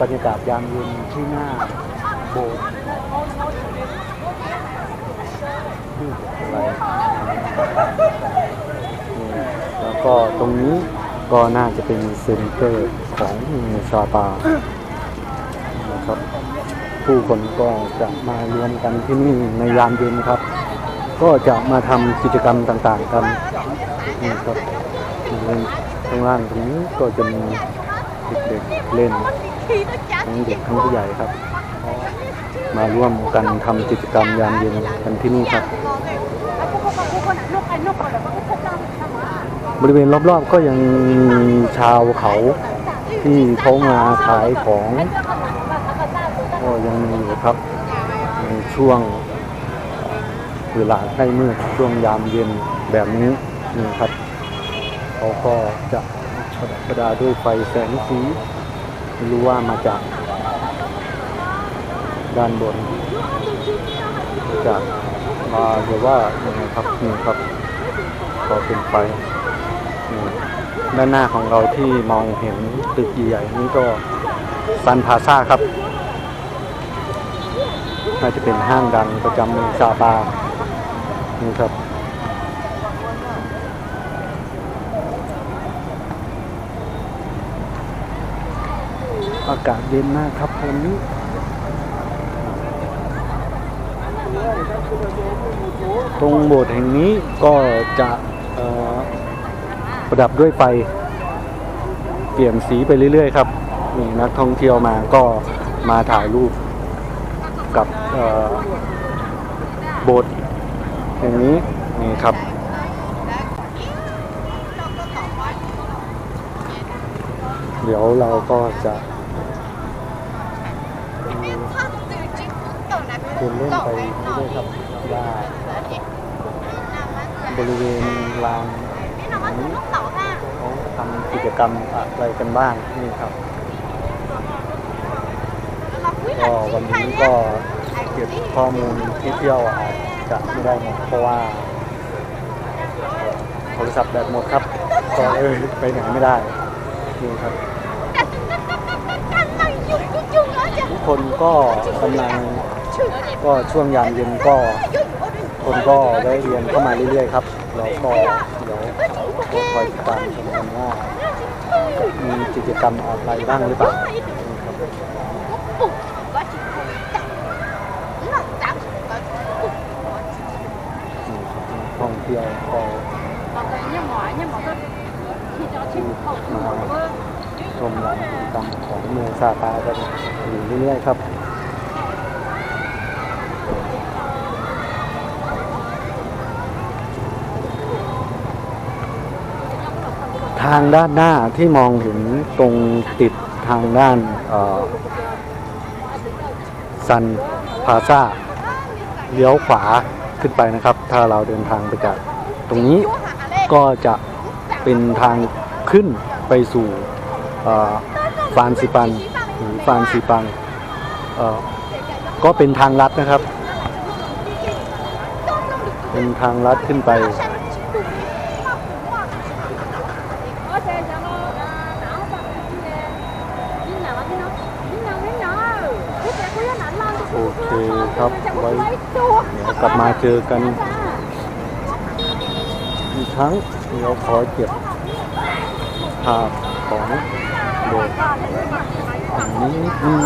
บรรยากาศยามเย็นที่หน้าโบสถ์ชื่อะไรนี่แล้วก็ตรงนี้ก็น่าจะเป็นเซ็นเตอร์ของซาตานะครับผู้คนก็จะมารวมกันที่นี่ในยามเย็นครับ ก็จะมาทำกิจกรรมต่างๆกันนี่ครับข้างล่างตรงนี้ก็จะมีเด็กๆเล่น ทั้งเด็กทั้งผู้ใหญ่ครับ มาร่วมกันทำกิจกรรมยามเย็นกันที่นี่ครับ บริเวณรอบๆก็ยังมีชาวเขาที่เขามาขายของก็ยังมีอยู่ครับในช่วงเวลาใกล้มืดช่วงยามเย็นแบบนี้นี่ครับเขาก็จะประดับประดาด้วยไฟแสงสี รู้ว่ามาจาก ด้านบน จากมาหรือว่ายังไงครับนี่ครับก็เป็นไฟด้านหน้าของเราที่มองเห็นตึกใหญ่ๆนี่ก็ซันพาซาครับน่าจะเป็นห้างดังประจำเมืองซาปานี่ครับ อากาศเย็นมากครับวันนี้ตรงโบสถ์แห่งนี้ก็จะประดับด้วยไฟ เปลี่ยนสีไปเรื่อย ๆ ครับนี่นักท่องเที่ยวมาก็มาถ่ายรูปกับโบสถ์แห่งนี้นี่ครับเดี๋ยวเราก็จะ เดินเล่นไปเรื่อยๆครับว่าบริเวณลานนี้เขาทำกิจกรรมอะไรกันบ้างนี่ครับก็วันนี้ก็เก็บข้อมูลที่เที่ยวอาจจะไม่ได้หมดเพราะว่าโทรศัพท์แบตหมดครับก็เออไปไหนไม่ได้นี่ครับทุกคนก็กำลัง ก็ช่วงยามเย็นก็คนก็ได้เรียนเข้ามาเรื่อยๆครับแล้วก็เดี๋ยวคอยติดตามชมกันว่ามีกิจกรรมอะไรบ้างหรือเปล่านี่ครับนี่ครับท่องเที่ยวก็มาชมงานกิจกรรมของเมืองซาตากันอยู่เรื่อยๆครับ ทางด้านหน้าที่มองเห็นตรงติดทางด้านซันพาซาเลี้ยวขวาขึ้นไปนะครับ ถ้าเราเดินทางไปจากตรงนี้ก็จะเป็นทางขึ้นไปสู่ฟานซิปันหรือฟานซิปังก็เป็นทางลัดนะครับ เป็นทางลัดขึ้นไป โอเคครับไว้เดี๋ยวกลับมาเจอกันอีกครั้งเดี๋ยวขอเก็บภาพของโบสถ์อันนี้นิดนึง